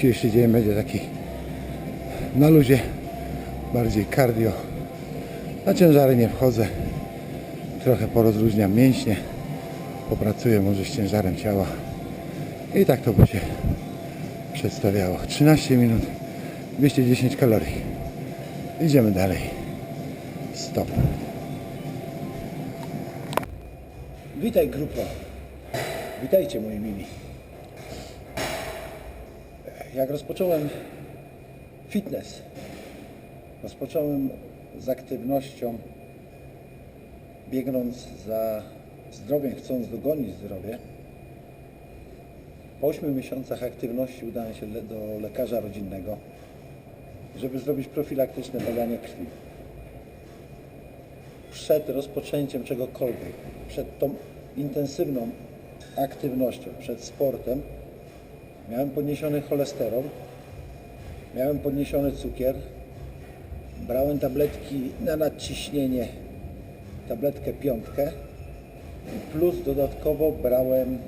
Dzisiejszy dzień będzie taki na luzie, bardziej cardio. Na ciężary nie wchodzę. Trochę porozluźniam mięśnie. Popracuję może z ciężarem ciała. I tak to będzie przedstawiało. 13 minut, 210 kalorii. Idziemy dalej. Stop. Witaj grupo. Witajcie moi mili. Jak rozpocząłem fitness, rozpocząłem z aktywnością, biegnąc za zdrowiem, chcąc dogonić zdrowie. Po 8 miesiącach aktywności udałem się do lekarza rodzinnego, żeby zrobić profilaktyczne badanie krwi. Przed rozpoczęciem czegokolwiek, przed tą intensywną aktywnością, przed sportem, miałem podniesiony cholesterol, miałem podniesiony cukier, brałem tabletki na nadciśnienie, tabletkę piątkę plus dodatkowo brałem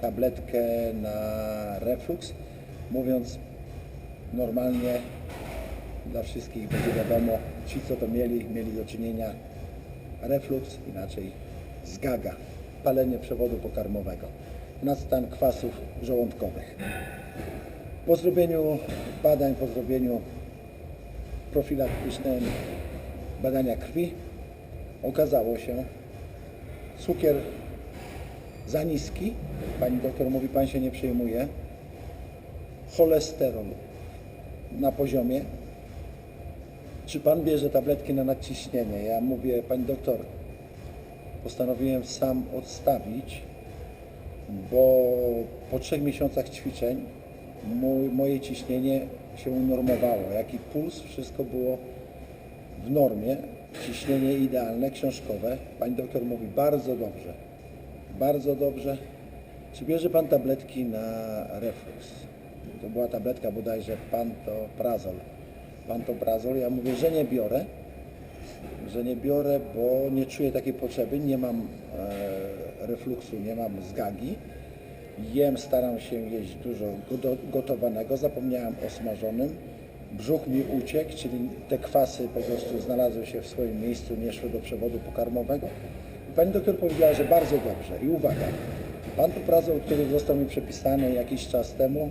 tabletkę na reflux, mówiąc normalnie dla wszystkich będzie wiadomo, ci co to mieli, mieli do czynienia reflux, inaczej zgaga, palenie przewodu pokarmowego, nadstan kwasów żołądkowych. Po zrobieniu badań, po zrobieniu profilaktycznym badania krwi okazało się cukier za niski, pani doktor mówi, pan się nie przejmuje, cholesterol na poziomie, czy pan bierze tabletki na nadciśnienie? Ja mówię, pani doktor, postanowiłem sam odstawić, bo po trzech miesiącach ćwiczeń mój, moje ciśnienie się unormowało, jak i puls, wszystko było w normie, ciśnienie idealne, książkowe. Pani doktor mówi, bardzo dobrze, bardzo dobrze. Czy bierze pan tabletki na reflux? To była tabletka bodajże pantoprazol. Pantoprazol, ja mówię, że nie biorę, że nie biorę, bo nie czuję takiej potrzeby, nie mam e, refluksu, nie mam zgagi. Jem, staram się jeść dużo gotowanego, zapomniałem o smażonym. Brzuch mi uciekł, czyli te kwasy po prostu znalazły się w swoim miejscu, nie szły do przewodu pokarmowego. Pani doktor powiedziała, że bardzo dobrze. I uwaga, pantoprazol, który został mi przepisany jakiś czas temu,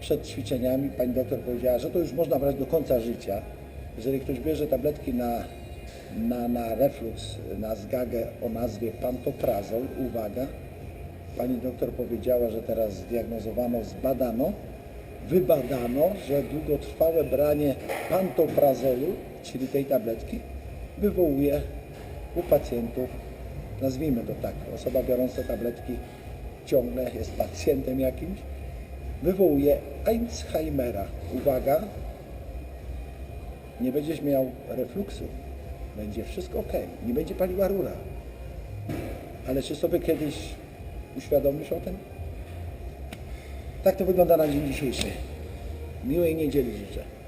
przed ćwiczeniami pani doktor powiedziała, że to już można brać do końca życia. Jeżeli ktoś bierze tabletki na, na, na reflux, na zgagę o nazwie pantoprazol, uwaga, pani doktor powiedziała, że teraz zdiagnozowano, zbadano, wybadano, że długotrwałe branie pantoprazolu, czyli tej tabletki, wywołuje u pacjentów, nazwijmy to tak, osoba biorąca tabletki ciągle jest pacjentem jakimś, wywołuje Alzheimera. Uwaga, nie będziesz miał refluksu, będzie wszystko ok, nie będzie paliła rura. Ale czy sobie kiedyś uświadomisz o tym? Tak to wygląda na dzień dzisiejszy. Miłej niedzieli życzę.